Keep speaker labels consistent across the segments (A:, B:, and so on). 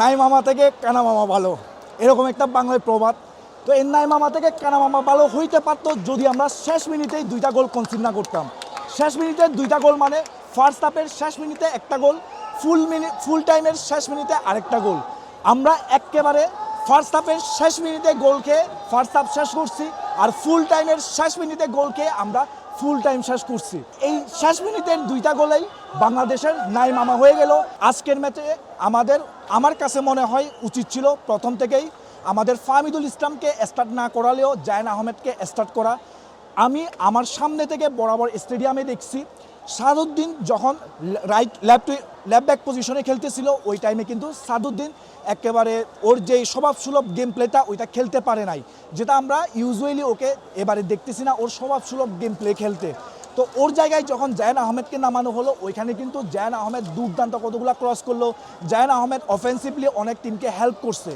A: নাই মামা থেকে কানা মামা ভালো। এরকম একটা বাংলায় প্রবাদ। তো এই নাই মামা থেকে কানা মামা ভালো হইতে পারতো যদি আমরা শেষ মিনিটেই দুইটা গোল কনসিড না করতাম। শেষ মিনিটে দুইটা গোল মানে ফার্স্ট হাফের শেষ মিনিটে একটা গোল ফুল মিনিট ফুল টাইমের শেষ মিনিটে আরেকটা গোল। আমরা একেবারে ফার্স্ট হাফের শেষ মিনিটে গোল খেয়ে ফার্স্ট হাফ শেষ করছি, আর ফুল টাইমের শেষ মিনিটে গোল খেয়ে আমরা ফুল টাইম শেষ করছি। এই শেষ মিনিটের দুইটা গোলেই বাংলাদেশের নাই মামা হয়ে গেল। আজকের ম্যাচে আমাদের, আমার কাছে মনে হয় উচিত ছিল প্রথম থেকেই আমাদের ফাহমিদুল ইসলামকে স্টার্ট না করালেও জায়ন আহমেদকে স্টার্ট করা। আমি আমার সামনে থেকে বরাবর স্টেডিয়ামে দেখছি। সাদুদ্দিন যখন রাইট লেফট লেফট ব্যাক পজিশনে খেলতেছিল, ওই টাইমে কিন্তু সাদুদ্দিন একেবারে ওর যে স্বভাব সুলভ গেম প্লেটা ওইটা খেলতে পারে নাই। যেটা আমরা ইউজুয়ালি ওকে এবারে দেখতেছি না, ওর স্বভাব সুলভ গেম প্লে খেলতে। তো ওর জায়গায় যখন জায়ান আহমেদকে নামানো হলো, ওইখানে কিন্তু জায়ান আহমেদ দুর্দান্ত কতগুলো ক্রস করল। জায়ান আহমেদ অফেন্সিভলি অনেক টিমকে হেল্প করছে।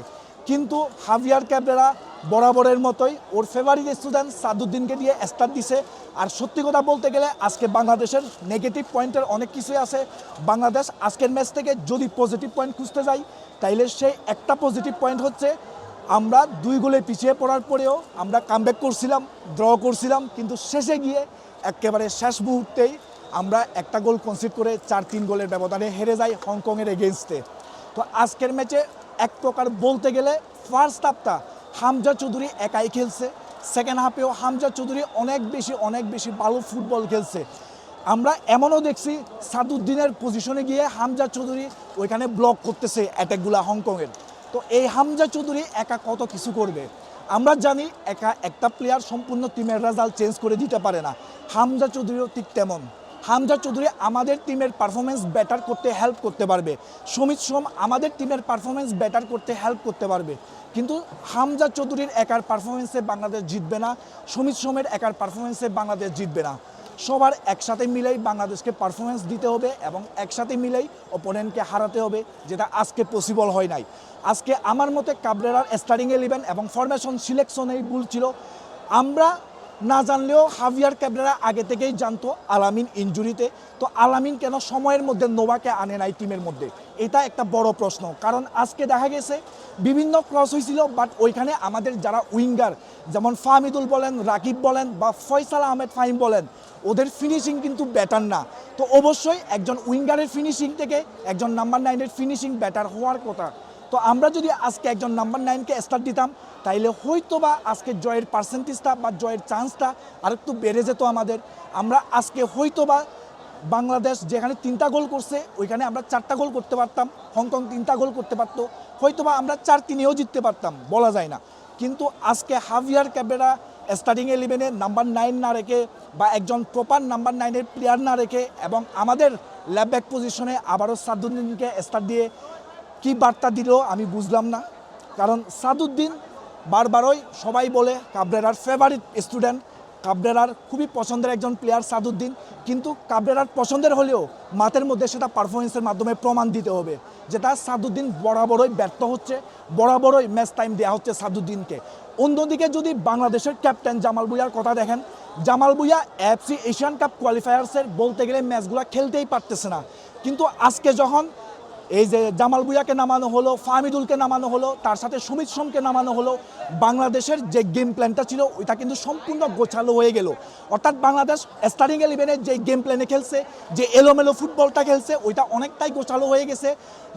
A: কিন্তু হাভিয়ার ক্যাবরেরা বরাবরের মতোই ওর ফেভারিট স্টুডেন্ট সাদুদ্দিনকে দিয়ে স্টার্ট দিছে। আর সত্যি কথা বলতে গেলে, আজকে বাংলাদেশের নেগেটিভ পয়েন্টের অনেক কিছুই আছে। বাংলাদেশ আজকের ম্যাচ থেকে যদি পজিটিভ পয়েন্ট খুঁজতে যাই, তাইলে সেই একটা পজিটিভ পয়েন্ট হচ্ছে, আমরা দুই গোলে পিছিয়ে পড়ার পরেও আমরা কামব্যাক করছিলাম ড্র করছিলাম, কিন্তু শেষে গিয়ে একেবারে শেষ মুহূর্তেই আমরা একটা গোল কনসিড করে চার তিন গোলের ব্যবধানে হেরে যাই হংকংয়ের এগেনস্টে তো আজকের ম্যাচে এক প্রকার বলতে গেলে ফার্স্ট হাফটা হামজা চৌধুরী একাই খেলছে। সেকেন্ড হাফেও হামজা চৌধুরী অনেক বেশি অনেক বেশি ভালো ফুটবল খেলছে। আমরা এমনও দেখছি সাদুদ্দিনের পজিশনে গিয়ে হামজা চৌধুরী ওইখানে ব্লক করতেছে অ্যাটাকগুলা হংকংয়ের তো এই হামজা চৌধুরী একা কত কিছু করবে? আমরা জানি একা একটা প্লেয়ার সম্পূর্ণ টিমের রেজাল্ট চেঞ্জ করে দিতে পারে না। হামজা চৌধুরীও ঠিক তেমন। হামজা চৌধুরী আমাদের টিমের পারফরমেন্স বেটার করতে হেল্প করতে পারবে। সমিত সোম আমাদের টিমের পারফরমেন্স বেটার করতে হেল্প করতে পারবে। কিন্তু হামজা চৌধুরীর একার পারফরমেন্সে বাংলাদেশ জিতবে না, সমিত সোমের একার পারফরমেন্সে বাংলাদেশ জিতবে না। সবার একসাথে মিলেই বাংলাদেশকে পারফরমেন্স দিতে হবে এবং একসাথে মিলেই ওপোনেন্টকে হারাতে হবে, যেটা আজকে পসিবল হয় নাই। আজকে আমার মতে কাবরেরার স্টার্টিং ইলেভেন এবং ফরমেশন সিলেকশনেই ভুল ছিল। আমরা না জানলেও হাভিয়ার ক্যাবরেরা আগে থেকেই জানতো আলামিন ইঞ্জুরিতে তো আলামিন কেন সময়ের মধ্যে নোভাকে আনে নাই টিমের মধ্যে? এটা একটা বড় প্রশ্ন। কারণ আজকে দেখা গেছে, বিভিন্ন ক্রস হয়েছিল বাট ওইখানে আমাদের যারা উইঙ্গার, যেমন ফাহমিদুল বলেন, রাকিব বলেন, বা ফয়সাল আহমেদ ফাহিম বলেন, ওদের ফিনিশিং কিন্তু ব্যাটার না। তো অবশ্যই একজন উইঙ্গারের ফিনিশিং থেকে একজন নাম্বার নাইনের ফিনিশিং ব্যাটার হওয়ার কথা। তো আমরা যদি আজকে একজন নাম্বার নাইনকে স্টার্ট দিতাম, তাইলে হয়তো বা আজকে জয়ের পার্সেন্টেজটা বা জয়ের চান্সটা আরেকটু বেড়ে যেত আমাদের। আমরা আজকে হয়তো বা বাংলাদেশ যেখানে তিনটা গোল করছে, ওইখানে আমরা চারটা গোল করতে পারতাম, হংকং তিনটা গোল করতে পারতো হয়তো বা আমরা চার তিনেও জিততে পারতাম, বলা যায় না। কিন্তু আজকে হাভিয়ার ক্যাবেরা স্টার্টিং ইলেভেনে নাম্বার নাইন না রেখে বা একজন প্রপার নাম্বার নাইনের প্লেয়ার না রেখে এবং আমাদের ল্যাবব্যাক পজিশনে আবারও সাদুদ্দিনকে স্টার্ট দিয়ে কি বার্তা দিল আমি বুঝলাম না। কারণ সাদুদ্দিন বারবারই সবাই বলে কাবরেরার ফেভারিট স্টুডেন্ট কাবরেরার খুবই পছন্দের একজন প্লেয়ার সাদুদ্দিন। কিন্তু কাবরেরার পছন্দের হলেও মাঠের মধ্যে সেটা পারফরমেন্সের মাধ্যমে প্রমাণ দিতে হবে। যেটা সাদুদ্দিন বরাবরই ব্যর্থ হচ্ছে, বরাবরই ম্যাচ টাইম দেওয়া হচ্ছে সাদুদ্দিনকে। অন্যদিকে যদি বাংলাদেশের ক্যাপ্টেন জামাল ভুইয়ার কথা দেখেন, Jamal Bhuiyan FC Asian cup কোয়ালিফায়ার্সের বলতে গেলে ম্যাচগুলো খেলতেই পারতেছে না। কিন্তু আজকে যখন এই যে জামাল ভুইয়াকে নামানো হলো, ফাহমিদুলকে নামানো হলো, তার সাথে সুমিত সোমকে নামানো হলো, বাংলাদেশের যে গেম প্ল্যানটা ছিল, ওইটা কিন্তু সম্পূর্ণ গোছালো হয়ে গেল। অর্থাৎ বাংলাদেশ স্টার্টিং ইলেভেনের যে গেম প্ল্যানে খেলছে, যে এলোমেলো ফুটবলটা খেলছে, ওইটা অনেকটাই গোছালো হয়ে গেছে।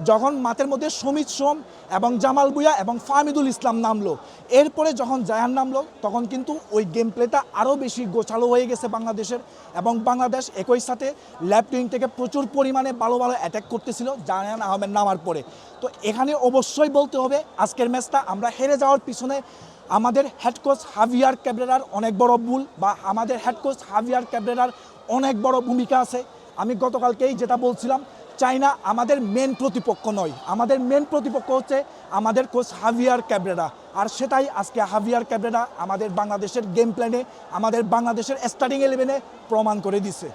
A: যখন মাঠের মধ্যে সুমিত সোম এবং জামাল ভুইয়া এবং ফাহমিদুল ইসলাম নামলো, এরপরে যখন জায়ান নামলো, তখন কিন্তু ওই গেম প্লেটা আরও বেশি গোছালো হয়ে গেছে বাংলাদেশের এবং বাংলাদেশ একই সাথে ল্যাফট উইং থেকে প্রচুর পরিমাণে ভালো ভালো অ্যাটাক করতেছিল। জায়ান আহমেদ নামার পরে। তো এখানে অবশ্যই বলতে হবে, আজকের ম্যাচটা আমরা হেরে যাওয়ার পিছনে আমাদের হেড কোচ হাভিয়ার ক্যাবরেরার অনেক বড় ভুল বা আমাদের হেড কোচ হাভিয়ার ক্যাবরেরার অনেক বড় ভূমিকা আছে। আমি গতকালকেই যেটা বলছিলাম চাইনা আমাদের মেন প্রতিপক্ষ নয়। আমাদের মেন প্রতিপক্ষ হচ্ছে আমাদের কোচ হাভিয়ার ক্যাবরেরা। আর সেটাই আজকে হাভিয়ার ক্যাবরেরা আমাদের বাংলাদেশের গেম প্ল্যানে আমাদের বাংলাদেশের স্টার্টিং ইলেভেনে প্রমাণ করে দিছে।